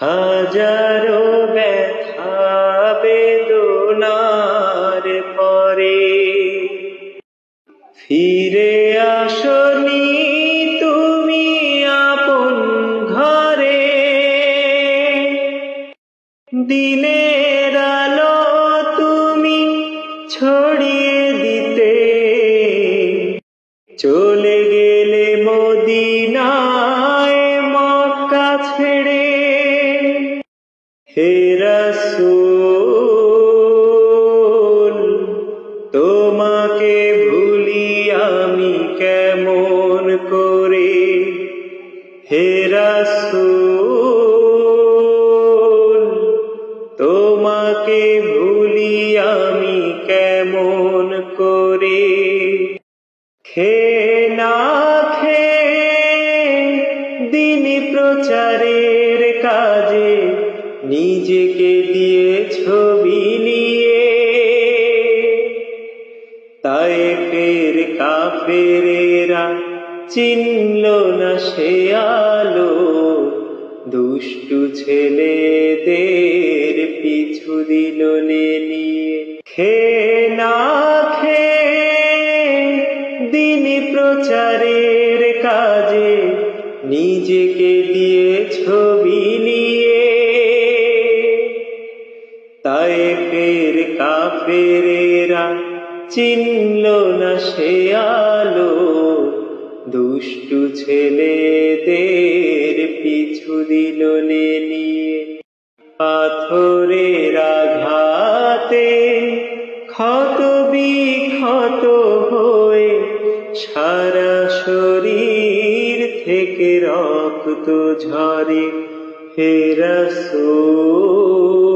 হাজারো ব্যথা বেদনার পরে। ফিরে আসনি তুমি আপন ঘরে। দিনের রাসূল, তোমাকে ভুলি আমি কেমন করে? হে রাসূল, তোমাকে ভুলি আমি কেমন করে? খে না খে, দিন প্রচারের কাজে নিজেকে দিয়ে ছবি নিয়ে। তাই ফের কাফেরেরা চিনল না সে আলো। দুষ্টু ছেলেদের পিছু দিল নিয়ে। খে না খে, দিন প্রচারের কাজে নিজেকে দিয়ে ছবি নিয়ে। কাফেরেরা চিনল না সে আলো, দুষ্টু ছেলেদের পিছু দিল নিয়ে পাথরের আঘাতে ক্ষত বিক্ষত হয়ে সারা শরীর থেকে রক্ত ঝরে হে রাসূল